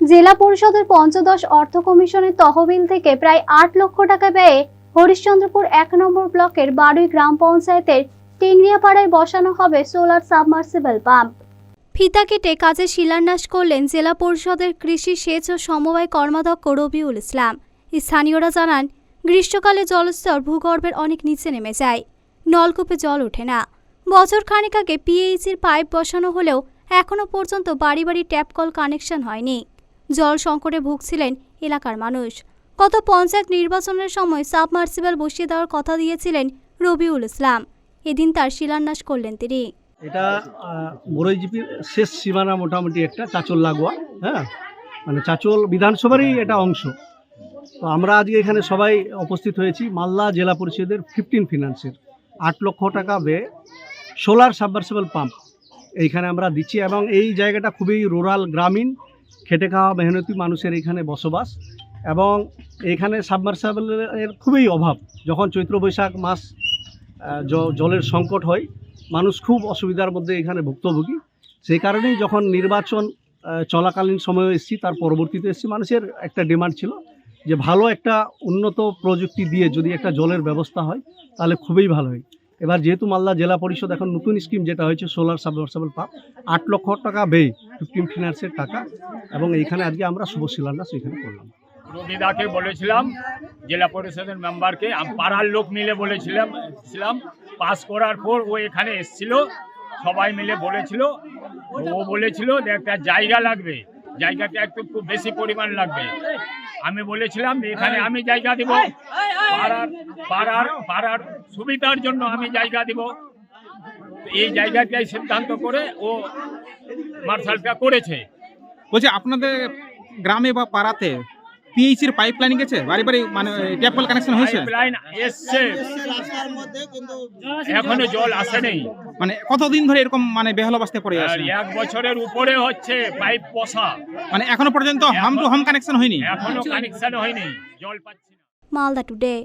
জেলা পরিষদের পঞ্চদশ অর্থ কমিশনের তহবিল থেকে প্রায় আট লক্ষ টাকা ব্যয়ে হরিশ্চন্দ্রপুর এক নম্বর ব্লকের বারুই গ্রাম পঞ্চায়েতের টিংরিয়াপাড়ায় বসানো হবে সোলার সাবমার্সিবল পাম্প। ফিতা কেটে কাজে শিলান্যাস করলেন জেলা পরিষদের কৃষি সেচ ও সমবায় কর্মাধ্যক্ষ রবিউল ইসলাম। স্থানীয়রা জানান, গ্রীষ্মকালে জলস্তর ভূগর্ভের অনেক নিচে নেমে যায়, নলকূপে জল ওঠে না। বছর খানেক আগে পিএইচির পাইপ বসানো হলেও এখনও পর্যন্ত বাড়ি বাড়ি ট্যাপ কল কানেকশন হয়নি। জল সংকটে ভুগছিলেন এলাকার মানুষ। গত পঞ্চায়েত নির্বাচনের সময় সাবমার্সিবল বসিয়ে দেওয়ার কথা দিয়েছিলেন রবিউল ইসলাম। এদিন তার শিলান্যাস করলেন তিনি। এটা বড়ইজিপির শেষ সীমানা মোটামুটি একটা, চাচল লাগোয়া হ্যাঁ? মানে চাচল বিধানসভারই এটা অংশ। তো আমরা আজকে এখানে সবাই উপস্থিত হয়েছি, মালদা জেলা পরিষদের ফিফটিন ফিনান্সের আট লক্ষ টাকা ব্যয়ে সোলার সাবমার্সিবল পাম্প এইখানে আমরা দিচ্ছি এবং এই জায়গাটা খুবই রুরাল গ্রামীণ। খেটে খাওয়া মেহনতি মানুষের এখানে বসবাস এবং এখানে সাবমার্সাবলের খুবই অভাব। যখন চৈত্র বৈশাখ মাস জলের সংকট হয়, মানুষ খুব অসুবিধার মধ্যে এখানে ভুক্তভোগী। সেই কারণেই যখন নির্বাচন চলাকালীন সময়ে এসেছি, তার পরবর্তীতে এসেছি, মানুষের একটা ডিমান্ড ছিল যে ভালো একটা উন্নত প্রযুক্তি দিয়ে যদি একটা জলের ব্যবস্থা হয়, তাহলে খুবই ভালো হয়। এবার যেহেতু মালদা জেলা পরিষদ এখন নতুন স্কিম যেটা হয়েছে সোলার সাবমার্সেবল পাম্প আট লক্ষ টাকা ব্যয় ফিফটিন ফিনান্সের টাকা, এবং এইখানে আজকে আমরা শুভ শিলান্যাস এখানে করলাম। রবিদাকে বলেছিলাম, জেলা পরিষদের মেম্বারকে পাড়ার লোক মিলে বলেছিলাম, ছিলাম পাস করার পর ও এখানে এসেছিল, সবাই মিলে বলেছিল, ও বলেছিল যে একটা জায়গা লাগবে, জায়গাটা একটু খুব বেশি পরিমাণ লাগবে। আমি বলেছিলাম, এখানে আমি জায়গা দিব পাড়ার পাড়ার পাড়ার সুবিধার জন্য আমি জায়গা দিব। এই জায়গাটাই সিদ্ধান্ত করে ও মার্শালটা করেছে। বলছি আপনাদের গ্রামে বা পাড়াতে পিএইচির পাইপ লাইন গেছে? বাড়ি বাড়ি মানে ট্যাপ কল কানেকশন হয়েছে? পাইপলাইন এসছে। এখনও জল আসে নেই। মানে কতদিন ধরে এরকম মানে বেহাল অবস্থায় পড়ে আছে এক বছরের উপরে হচ্ছে পাইপ বসা। মানে এখনও পর্যন্ত হোম টু হাম কানেকশন হয়নি? এখনও কানেকশন হয়নি। জল পাচ্ছি না। মালদা টুডে